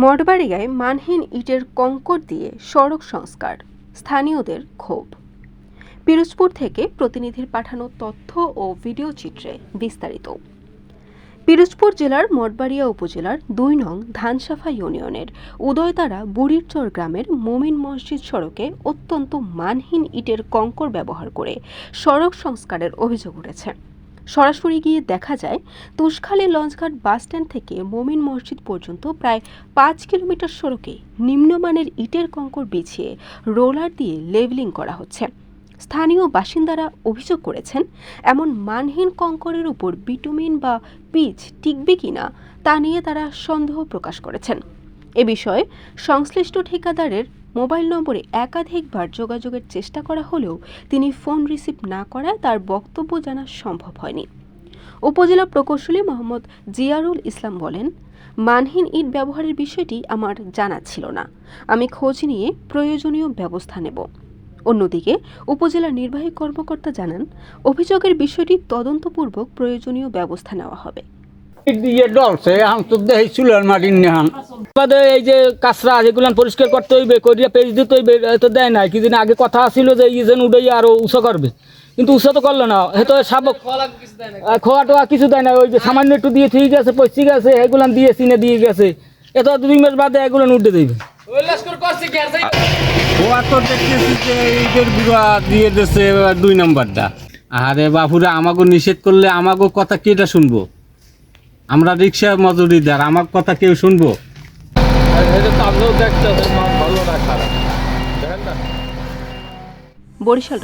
মঠবাড়িয়ায় মানহীন ইটের কঙ্কর দিয়ে সড়ক সংস্কার, স্থানীয়দের ক্ষোভ। পিরোজপুর থেকে প্রতিনিধির পাঠানো তথ্য ও ভিডিও চিত্রে বিস্তারিত। পিরোজপুর জেলার মঠবাড়িয়া উপজেলার দুই নং ধানসাফা ইউনিয়নের উদয়তারা বুড়িরচর গ্রামের মোমিন মসজিদ সড়কে অত্যন্ত মানহীন ইটের কঙ্কর ব্যবহার করে সড়ক সংস্কারের অভিযোগ উঠেছে। সরাসরি গিয়ে দেখা যায়, তুষখালী লঞ্চঘাট বাসস্ট্যান্ড থেকে মোমিন মসজিদ পর্যন্ত প্রায় পাঁচ কিলোমিটার সড়কে নিম্নমানের ইটের কঙ্কর বিছিয়ে রোলার দিয়ে লেভেলিং করা হচ্ছে। স্থানীয় বাসিন্দারা অভিযোগ করেছেন, এমন মানহীন কঙ্করের উপর বিটুমিন বা পিচ টিকবে কিনা তা নিয়ে তারা সন্দেহ প্রকাশ করেছেন। এ বিষয়ে সংশ্লিষ্ট ঠিকাদারের মোবাইল নম্বরে একাধিকবার যোগাযোগের চেষ্টা করা হলেও তিনি ফোন রিসিভ না করায় তার বক্তব্য জানা সম্ভব হয়নি। উপজেলা প্রকৌশলী মোহাম্মদ জিয়ারুল ইসলাম বলেন, মানহীন ইট ব্যবহারের বিষয়টি আমার জানা ছিল না। আমি খোঁজ নিয়ে প্রয়োজনীয় ব্যবস্থা নেব। অন্যদিকে, উপজেলা নির্বাহী কর্মকর্তা জানান, অভিযোগের বিষয়টি তদন্তপূর্বক প্রয়োজনীয় ব্যবস্থা নেওয়া হবে। দিয়ে ডলছে আম তো দেখি চুলের মাটির নেহান। বাদে এই যে কাঁচরা যেগুলো পরিষ্কার করতে হইবে করিয়া পেজ দিতে হইবে তো দেয় নাই। কিছুদিন আগে কথা ছিল যে ইজেন উঠে আরও উঁচু করবে। কিন্তু উঁচু তো করল না। এ তো সাবক খোয়া টোয়া কিছু দেয় না ওই যে সামান্য একটু দিয়ে ঠিক এগুলান দিয়ে চিনে দিয়ে গেছে। দুই মাস বাদে এগুলো উঠে দেবে খোয়া তো দেখতেছি যে ঈদের বুড়া দিয়ে দিচ্ছে দুই নম্বরটা। আরে বাপুরা আমাকে নিষেধ করলে আমাকে কথা কেটা শুনব? আমরা রিক্সা মজুরিদার আমার কথা কেউ শুনব? বরিশাল